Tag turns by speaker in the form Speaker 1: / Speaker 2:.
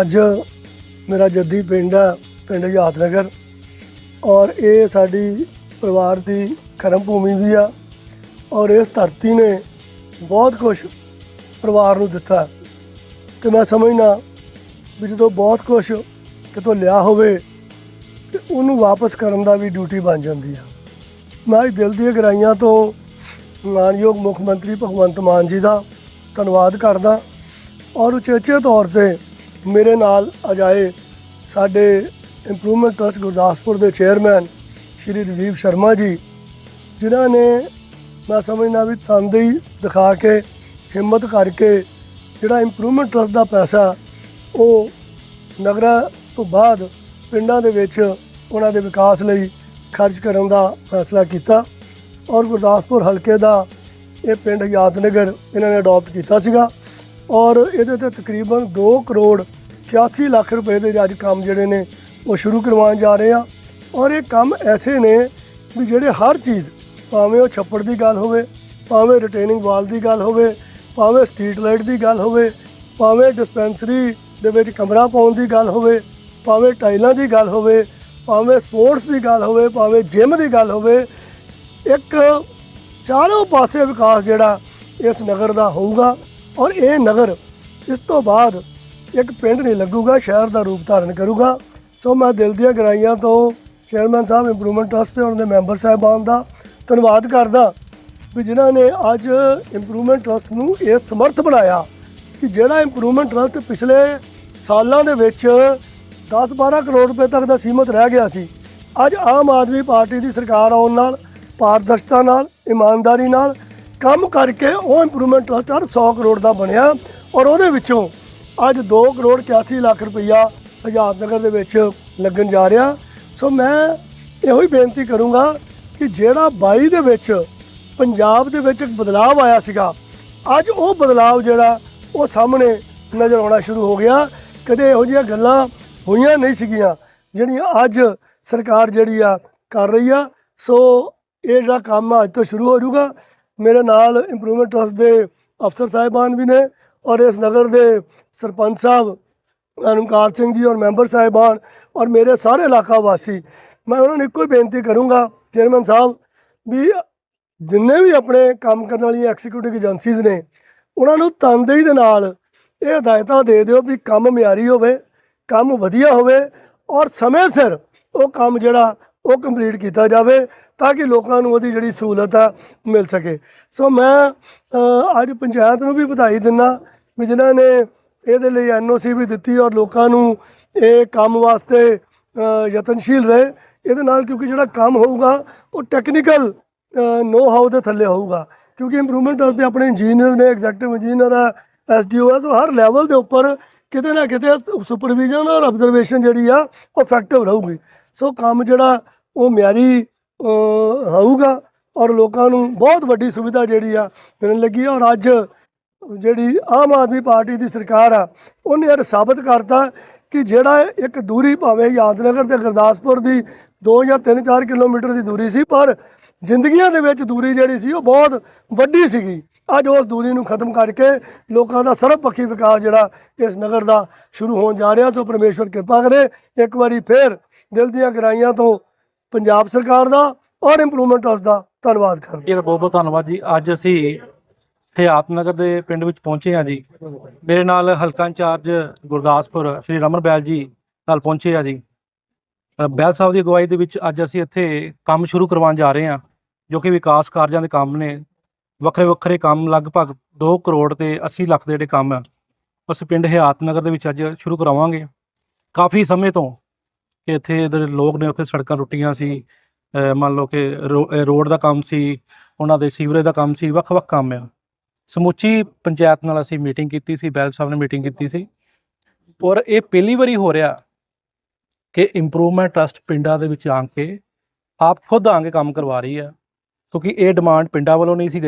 Speaker 1: ਅੱਜ ਮੇਰਾ ਜੱਦੀ ਪਿੰਡ ਆ, ਪਿੰਡ ਯਾਦਨਗਰ। ਔਰ ਇਹ ਸਾਡੀ ਪਰਿਵਾਰ ਦੀ ਕਰਮ ਭੂਮੀ ਵੀ ਆ। ਔਰ ਇਸ ਧਰਤੀ ਨੇ ਬਹੁਤ ਕੁਝ ਪਰਿਵਾਰ ਨੂੰ ਦਿੱਤਾ। ਤੇ ਮੈਂ ਸਮਝਣਾ ਵੀ ਜਦੋਂ ਬਹੁਤ ਕੁਝ ਕਿਤੋਂ ਲਿਆ ਹੋਵੇ, ਤੇ ਉਹਨੂੰ ਵਾਪਸ ਕਰਨ ਦਾ ਵੀ ਡਿਊਟੀ ਬਣ ਜਾਂਦੀ ਆ। ਮੈਂ ਅੱਜ ਦਿਲ ਦੀਆਂ ਗਹਿਰਾਈਆਂ ਤੋਂ ਮਾਨਯੋਗ ਮੁੱਖ ਮੰਤਰੀ ਭਗਵੰਤ ਮਾਨ ਜੀ ਦਾ ਧੰਨਵਾਦ ਕਰਦਾ। ਔਰ ਉਚੇਚੇ ਤੌਰ ਤੇ ਮੇਰੇ ਨਾਲ ਅਜਾਏ ਸਾਡੇ ਇੰਪਰੂਵਮੈਂਟ ਟਰਸਟ ਗੁਰਦਾਸਪੁਰ ਦੇ ਚੇਅਰਮੈਨ ਸ਼੍ਰੀ ਰਜੀਵ ਸ਼ਰਮਾ ਜੀ, ਜਿਨ੍ਹਾਂ ਨੇ ਮੈਂ ਸਮਝਦਾ ਵੀ ਤਨਦੇਹੀ ਦਿਖਾ ਕੇ, ਹਿੰਮਤ ਕਰਕੇ ਜਿਹੜਾ ਇੰਪਰੂਵਮੈਂਟ ਟਰਸਟ ਦਾ ਪੈਸਾ ਉਹ ਨਗਰਾਂ ਤੋਂ ਬਾਅਦ ਪਿੰਡਾਂ ਦੇ ਵਿੱਚ ਉਹਨਾਂ ਦੇ ਵਿਕਾਸ ਲਈ ਖਰਚ ਕਰਨ ਦਾ ਫੈਸਲਾ ਕੀਤਾ ਔਰ ਗੁਰਦਾਸਪੁਰ ਹਲਕੇ ਦਾ ਇਹ ਪਿੰਡ ਯਾਦਨਗਰ ਇਹਨਾਂ ਨੇ ਅਡਾਪਟ ਕੀਤਾ ਸੀਗਾ ਔਰ ਇਹਦੇ ਤੇ ਤਕਰੀਬਨ 2 ਕਰੋੜ 81 ਲੱਖ ਰੁਪਏ ਦੇ ਅੱਜ ਕੰਮ ਜਿਹੜੇ ਨੇ, ਉਹ ਸ਼ੁਰੂ ਕਰਵਾਉਣ ਜਾ ਰਹੇ ਆ। ਔਰ ਇਹ ਕੰਮ ਐਸੇ ਨੇ ਵੀ ਜਿਹੜੇ ਹਰ ਚੀਜ਼, ਭਾਵੇਂ ਉਹ ਛੱਪੜ ਦੀ ਗੱਲ ਹੋਵੇ, ਭਾਵੇਂ ਰਿਟੇਨਿੰਗ ਵਾਲ ਦੀ ਗੱਲ ਹੋਵੇ, ਭਾਵੇਂ ਸਟਰੀਟ ਲਾਈਟ ਦੀ ਗੱਲ ਹੋਵੇ, ਭਾਵੇਂ ਡਿਸਪੈਂਸਰੀ ਦੇ ਵਿੱਚ ਕਮਰਾ ਪਾਉਣ ਦੀ ਗੱਲ ਹੋਵੇ, ਭਾਵੇਂ ਟਾਈਲਾਂ ਦੀ ਗੱਲ ਹੋਵੇ, ਭਾਵੇਂ ਸਪੋਰਟਸ ਦੀ ਗੱਲ ਹੋਵੇ, ਭਾਵੇਂ ਜਿਮ ਦੀ ਗੱਲ ਹੋਵੇ, ਇੱਕ ਚਾਰੋਂ ਪਾਸੇ ਵਿਕਾਸ ਜਿਹੜਾ ਇਸ ਨਗਰ ਦਾ ਹੋਊਗਾ। ਔਰ ਇਹ ਨਗਰ ਇਸ ਤੋਂ ਬਾਅਦ ਇੱਕ ਪਿੰਡ ਨਹੀਂ ਲੱਗੂਗਾ, ਸ਼ਹਿਰ ਦਾ ਰੂਪ ਧਾਰਨ ਕਰੂਗਾ। ਸੋ ਮੈਂ ਦਿਲ ਦੀਆਂ ਗਰਾਈਆਂ ਤੋਂ ਚੇਅਰਮੈਨ ਸਾਹਿਬ ਇੰਪਰੂਵਮੈਂਟ ਟਰਸਟ ਤੇ ਉਹਨਾਂ ਦੇ ਮੈਂਬਰ ਸਾਹਿਬਾਨ ਦਾ ਧੰਨਵਾਦ ਕਰਦਾ ਵੀ ਜਿਨ੍ਹਾਂ ਨੇ ਅੱਜ ਇੰਪਰੂਵਮੈਂਟ ਟਰਸਟ ਨੂੰ ਇਹ ਸਮਰਥ ਬਣਾਇਆ ਕਿ ਜਿਹੜਾ ਇੰਪਰੂਵਮੈਂਟ ਟਰਸਟ ਪਿਛਲੇ ਸਾਲਾਂ ਦੇ ਵਿੱਚ 10-12 ਕਰੋੜ ਰੁਪਏ ਤੱਕ ਦਾ ਸੀਮਤ ਰਹਿ ਗਿਆ ਸੀ, ਅੱਜ ਆਮ ਆਦਮੀ ਪਾਰਟੀ ਦੀ ਸਰਕਾਰ ਆਉਣ ਨਾਲ, ਪਾਰਦਰਸ਼ਤਾ ਨਾਲ, ਇਮਾਨਦਾਰੀ ਨਾਲ ਕੰਮ ਕਰਕੇ ਉਹ ਇੰਪਰੂਵਮੈਂਟ ਟਰਸਟ ਅੱਜ 100 ਕਰੋੜ ਦਾ ਬਣਿਆ ਔਰ ਉਹਦੇ ਵਿੱਚੋਂ ਅੱਜ 2 ਕਰੋੜ 81 ਲੱਖ ਰੁਪਈਆ ਆਜ਼ਾਦ ਨਗਰ ਦੇ ਵਿੱਚ ਲੱਗਣ ਜਾ ਰਿਹਾ। ਸੋ ਮੈਂ ਇਹੋ ਹੀ ਬੇਨਤੀ ਕਰੂੰਗਾ ਕਿ ਜਿਹੜਾ 22 ਦੇ ਵਿੱਚ, ਪੰਜਾਬ ਦੇ ਵਿੱਚ ਇੱਕ ਬਦਲਾਅ ਆਇਆ ਸੀਗਾ, ਅੱਜ ਉਹ ਬਦਲਾਅ ਜਿਹੜਾ ਉਹ ਸਾਹਮਣੇ ਨਜ਼ਰ ਆਉਣਾ ਸ਼ੁਰੂ ਹੋ ਗਿਆ। ਕਦੇ ਇਹੋ ਜਿਹੀਆਂ ਗੱਲਾਂ ਹੋਈਆਂ ਨਹੀਂ ਸੀਗੀਆਂ, ਜਿਹੜੀਆਂ ਅੱਜ ਸਰਕਾਰ ਜਿਹੜੀ ਆ ਕਰ ਰਹੀ ਆ। ਸੋ ਇਹ ਜਿਹੜਾ ਕੰਮ ਅੱਜ ਤੋਂ ਸ਼ੁਰੂ ਹੋ ਜਾਊਗਾ। ਮੇਰੇ ਨਾਲ ਇੰਪਰੂਵਮੈਂਟ ਟਰਸਟ ਦੇ ਅਫਸਰ ਸਾਹਿਬਾਨ ਵੀ ਨੇ ਔਰ ਇਸ ਨਗਰ ਦੇ ਸਰਪੰਚ ਸਾਹਿਬ, ਅਨੰਕਾਰ ਸਿੰਘ ਜੀ ਔਰ ਮੈਂਬਰ ਸਾਹਿਬਾਨ ਔਰ ਮੇਰੇ ਸਾਰੇ ਇਲਾਕਾ ਵਾਸੀ ਮੈਂ ਉਹਨਾਂ ਨੂੰ ਇੱਕੋ ਹੀ ਬੇਨਤੀ ਕਰੂੰਗਾ, ਚੇਅਰਮੈਨ ਸਾਹਿਬ, ਵੀ ਜਿੰਨੇ ਵੀ ਆਪਣੇ ਕੰਮ ਕਰਨ ਵਾਲੀਆਂ ਐਗਜ਼ੀਕਿਊਟਿਵ ਏਜੰਸੀਜ਼ ਨੇ, ਉਹਨਾਂ ਨੂੰ ਤਨਦੇਹੀ ਦੇ ਨਾਲ ਇਹ ਹਦਾਇਤਾਂ ਦੇ ਦਿਓ ਵੀ ਕੰਮ ਮਿਆਰੀ ਹੋਵੇ, ਕੰਮ ਵਧੀਆ ਹੋਵੇ ਔਰ ਸਮੇਂ ਸਿਰ ਉਹ ਕੰਮ ਜਿਹੜਾ ਉਹ ਕੰਪਲੀਟ ਕੀਤਾ ਜਾਵੇ ਤਾਂ ਕਿ ਲੋਕਾਂ ਨੂੰ ਉਹਦੀ ਜਿਹੜੀ ਸਹੂਲਤ ਆ, ਮਿਲ ਸਕੇ। ਸੋ ਮੈਂ ਅੱਜ ਪੰਚਾਇਤ ਨੂੰ ਵੀ ਵਧਾਈ ਦਿੰਦਾ ਵੀ ਜਿਨ੍ਹਾਂ ਨੇ ਇਹਦੇ ਲਈ ਐਨਓਸੀ ਵੀ ਦਿੱਤੀ ਔਰ ਲੋਕਾਂ ਨੂੰ ਇਹ ਕੰਮ ਵਾਸਤੇ ਯਤਨਸ਼ੀਲ ਰਹੇ। ਇਹਦੇ ਨਾਲ ਕਿਉਂਕਿ ਜਿਹੜਾ ਕੰਮ ਹੋਊਗਾ, ਉਹ ਟੈਕਨੀਕਲ ਨੋ ਹਾਊ ਦੇ ਥੱਲੇ ਹੋਊਗਾ। ਕਿਉਂਕਿ ਇੰਪਰੂਵਮੈਂਟ ਦੇ ਆਪਣੇ ਇੰਜੀਨੀਅਰ ਨੇ ਐਗਜ਼ੈਕਟਿਵ ਇੰਜੀਨੀਅਰ ਆ ਐਸਡੀਓ ਹੈ, ਸੋ ਹਰ ਲੈਵਲ ਦੇ ਉੱਪਰ ਕਿਤੇ ਨਾ ਕਿਤੇ ਸੁਪਰਵਿਜ਼ਨ ਔਰ ਅਬਜ਼ਰਵੇਸ਼ਨ ਜਿਹੜੀ ਆ, ਉਹ ਇਫੈਕਟਿਵ ਰਹੂਗੀ। ਸੋ ਕੰਮ ਜਿਹੜਾ, ਉਹ ਮਿਆਰੀ ਹੋਊਗਾ ਔਰ ਲੋਕਾਂ ਨੂੰ ਬਹੁਤ ਵੱਡੀ ਸੁਵਿਧਾ ਜਿਹੜੀ ਆ ਮਿਲਣ ਲੱਗੀ ਔਰ ਅੱਜ ਜਿਹੜੀ ਆਮ ਆਦਮੀ ਪਾਰਟੀ ਦੀ ਸਰਕਾਰ ਆ, ਉਹਨੇ ਇਹ ਸਾਬਤ ਕਰਤਾ ਕਿ ਜਿਹੜਾ ਇੱਕ ਦੂਰੀ ਭਾਵੇਂ ਯਾਦਨਗਰ ਤੇ ਗੁਰਦਾਸਪੁਰ ਦੀ 2 ਜਾਂ 3-4 ਕਿਲੋਮੀਟਰ ਦੀ ਦੂਰੀ ਸੀ, ਪਰ ਜ਼ਿੰਦਗੀਆਂ ਦੇ ਵਿੱਚ ਦੂਰੀ ਜਿਹੜੀ ਸੀ, ਉਹ ਬਹੁਤ ਵੱਡੀ ਸੀਗੀ। ਅੱਜ ਉਸ ਦੂਰੀ ਨੂੰ ਖਤਮ ਕਰਕੇ ਲੋਕਾਂ ਦਾ ਸਰਬਪੱਖੀ ਵਿਕਾਸ ਜਿਹੜਾ ਇਸ ਨਗਰ ਦਾ ਸ਼ੁਰੂ ਹੋਣ ਜਾ ਰਿਹਾ, ਸੋ ਪਰਮੇਸ਼ਵਰ ਕਿਰਪਾ ਕਰੇ, ਇੱਕ ਵਾਰੀ ਫੇਰ ਦਿਲ ਦੀਆਂ ਗਹਿਰਾਈਆਂ ਤੋਂ ਪੰਜਾਬ ਸਰਕਾਰ ਦਾ ਔਰ ਇੰਪਰੂਵਮੈਂਟ ਟਰਸਟ ਦਾ ਧੰਨਵਾਦ ਕਰਦਾ।
Speaker 2: ਜੀ ਬਹੁਤ ਬਹੁਤ ਧੰਨਵਾਦ ਜੀ। ਅੱਜ ਅਸੀਂ ਹਯਾਤ ਨਗਰ ਦੇ ਪਿੰਡ ਵਿੱਚ ਪਹੁੰਚੇ ਹਾਂ ਜੀ। ਮੇਰੇ ਨਾਲ ਹਲਕਾ ਇੰਚਾਰਜ ਗੁਰਦਾਸਪੁਰ ਸ਼੍ਰੀ ਰਮਨ ਬੈਲ ਜੀ ਨਾਲ ਪਹੁੰਚੇ ਆ ਜੀ। ਬੈਲ ਸਾਹਿਬ ਦੀ ਅਗਵਾਈ ਦੇ ਵਿੱਚ ਅੱਜ ਅਸੀਂ ਇੱਥੇ ਕੰਮ ਸ਼ੁਰੂ ਕਰਵਾਉਣ ਜਾ ਰਹੇ ਹਾਂ, ਜੋ ਕਿ ਵਿਕਾਸ ਕਾਰਜਾਂ ਦੇ ਕੰਮ ਨੇ। ਵੱਖਰੇ ਵੱਖਰੇ ਕੰਮ ਲਗਭਗ 2 ਕਰੋੜ ਤੇ 80 ਲੱਖ ਦੇ ਜਿਹੜੇ ਕੰਮ ਆ ਅਸੀਂ ਪਿੰਡ ਹਯਾਤ ਨਗਰ ਦੇ ਵਿੱਚ ਅੱਜ ਸ਼ੁਰੂ ਕਰਾਵਾਂਗੇ। ਕਾਫੀ ਸਮੇਂ ਤੋਂ ਕਿ ਇੱਥੇ ਜਿਹੜੇ ਲੋਕ ਨੇ, ਉੱਥੇ ਸੜਕਾਂ ਟੁੱਟੀਆਂ ਸੀ। ਮੰਨ ਲਓ ਕਿ ਰੋ- ਰੋਡ ਦਾ ਕੰਮ ਸੀ, ਉਹਨਾਂ ਦੇ ਸੀਵਰੇਜ ਦਾ ਕੰਮ ਸੀ, ਵੱਖ-ਵੱਖ ਕੰਮ ਆ। ਸਮੁੱਚੀ ਪੰਚਾਇਤ ਨਾਲ ਅਸੀਂ ਮੀਟਿੰਗ ਕੀਤੀ ਸੀ, ਬੈਲ ਸਾਹਿਬ ਨੇ ਮੀਟਿੰਗ ਕੀਤੀ ਸੀ। ਔਰ ਇਹ ਪਹਿਲੀ ਵਾਰੀ ਹੋ ਰਿਹਾ ਕਿ ਇੰਪਰੂਵਮੈਂਟ ਟਰਸਟ ਪਿੰਡਾਂ ਦੇ ਵਿੱਚ ਆ ਕੇ ਆਪ ਖੁਦ ਆ ਕੇ ਕੰਮ ਕਰਵਾ ਰਹੀ ਹੈ, ਕਿਉਂਕਿ ਇਹ ਡਿਮਾਂਡ ਪਿੰਡਾਂ ਵੱਲੋਂ ਨਹੀਂ ਸੀ ਗਈ।